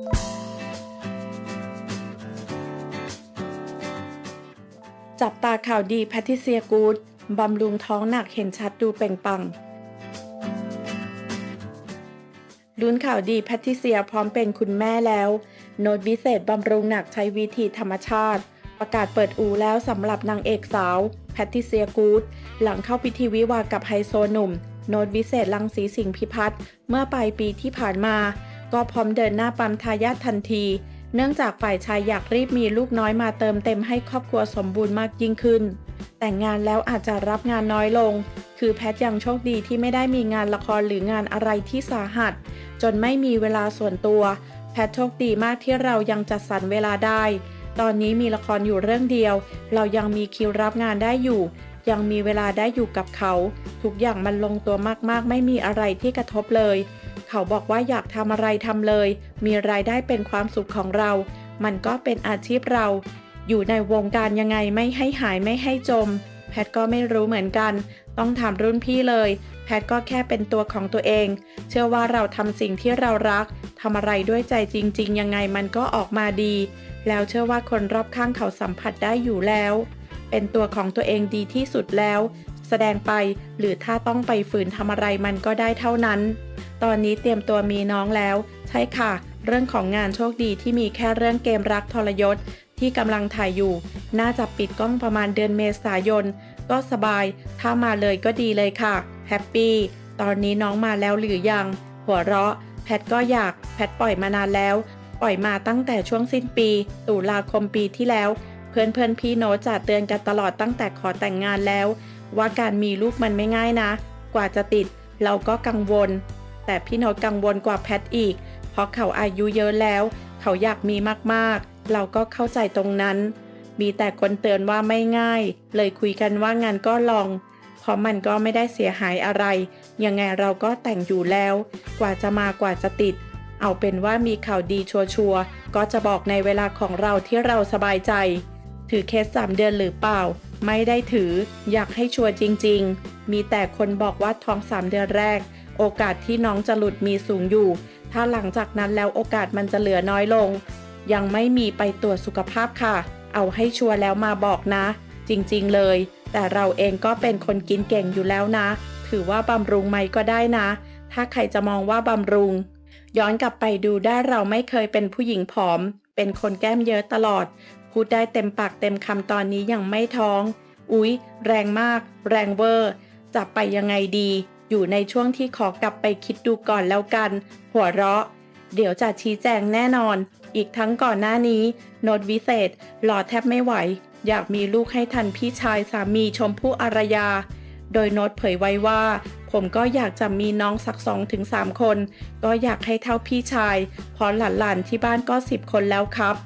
จับตาข่าวดีแพทิเซียกูดบำรุงท้องหนักเห็นชัดดูเปล่งปลังลุ้นข่าวดีแพทิเซียพร้อมเป็นคุณแม่แล้ว โน้ตวิเศษบำรุงหนักใช้วิธีธรรมชาติ ประกาศเปิดอูแล้วสำหรับนางเอกสาวแพทิเซียกูดหลังเข้าพิธีวิวากับไฮโซหนุ่ม โน้ตวิเศษลังสีสิงพิพัฒน์เมื่อปลายปีที่ผ่านมา ก็พร้อมเดินหน้าปั๊มทายาททันที เนื่องจากฝ่ายชายอยากรีบมีลูกน้อยมาเติมเต็มให้ครอบครัวสมบูรณ์มากยิ่งขึ้น แต่งงานแล้วอาจจะรับงานน้อยลง คือแพทยังโชคดีที่ไม่ได้มีงานละครหรืองานอะไรที่สาหัส จนไม่มีเวลาส่วนตัว แพทโชคดีมากที่เรายังจัดสรรเวลาได้ ตอนนี้มีละครอยู่เรื่องเดียว เรายังมีคิวรับงานได้อยู่ ยังมีเวลาได้อยู่กับเขา ทุกอย่างมันลงตัวมากๆ ไม่มีอะไรที่กระทบเลย เขาบอกว่าอยากทำอะไรทำเลย มีรายได้เป็นความสุขของเรา มันก็เป็นอาชีพเรา อยู่ในวงการยังไงไม่ให้หายไม่ให้จม แพทก็ไม่รู้เหมือนกัน ต้องถามรุ่นพี่เลย แพทก็แค่เป็นตัวของตัวเอง เชื่อว่าเราทำสิ่งที่เรารักทำอะไรด้วยใจจริง ๆ ยังไงมันก็ออกมาดี แล้วเชื่อว่าคนรอบข้างเขาสัมผัสได้อยู่แล้ว เป็นตัวของตัวเองดีที่สุดแล้ว แสดงไปหรือถ้าต้องไปฝืนทำอะไรมันก็ได้เท่านั้น ตอนนี้เตรียมตัวมีน้องแล้ว ใช่ค่ะ เรื่องของงานโชคดีที่มีแค่เรื่องเกมรักทรยศที่กำลังถ่ายอยู่ น่าจะปิดกล้องประมาณเดือนเมษายน ก็สบาย ถ้ามาเลยก็ดีเลยค่ะ แฮปปี้ ตอนนี้น้องมาแล้วหรือยัง หัวเราะ แพทก็อยาก แพทปล่อยมานานแล้ว ปล่อยมาตั้งแต่ช่วงสิ้นปี ตุลาคมปีที่แล้ว เพื่อนเพื่อนพี่โน้ตจะเตือนกันตลอดตั้งแต่ขอแต่งงานแล้ว ว่าการมีลูกมันไม่ง่ายนะ กว่าจะติด เราก็กังวล แต่พี่น้ตกังวลกว่าแพทอีก เพราะเขาอายุเยอะแล้ว เขาอยากมีมากๆ เราก็เข้าใจตรงนั้น มีแต่คนเตือนว่าไม่ง่าย เลยคุยกันว่างานก็ลอง เพราะมันก็ไม่ได้เสียหายอะไร ยังไงเราก็แต่งอยู่แล้ว กว่าจะมากว่าจะติด เอาเป็นว่ามีข่าวดีชัวร์ๆก็จะบอกในเวลาของเราที่เราสบายใจ ถือเคสสามเดือนหรือเปล่าไม่ได้ถืออยากให้ชัวร์จริง ๆ มีแต่คนบอกว่าท้องสามเดือนแรก โอกาสที่น้องจะหลุดมีสูงอยู่ ถ้าหลังจากนั้นแล้วโอกาสมันจะเหลือน้อยลง ยังไม่มีไปตรวจสุขภาพค่ะ เอาให้ชัวร์แล้วมาบอกนะ จริงๆเลย แต่เราเองก็เป็นคนกินเก่งอยู่แล้วนะ ถือว่าบำรุงไหมก็ได้นะ ถ้าใครจะมองว่าบำรุง ย้อนกลับไปดูได้เราไม่เคยเป็นผู้หญิงผอม เป็นคนแก้มเยอะตลอด พูดได้เต็มปากเต็มคำตอนนี้ยังไม่ท้อง อุ๊ย แรงมาก แรงเวอร์จะไปยังไงดี อยู่ในช่วงที่ขอกลับไปคิดดูก่อนแล้วกัน หัวเราะ เดี๋ยวจะชี้แจงแน่นอน อีกทั้งก่อนหน้านี้ โนตวิเศษหล่อแทบไม่ไหว อยากมีลูกให้ทันพี่ชายสามีชมพู่อารยา โดยโน้ตเผยไว้ว่า ผมก็อยากจะมีน้องสักสองถึงสามคน ก็อยากให้เท่าพี่ชายเพราะหลานๆที่บ้านก็สิบคนแล้วครับ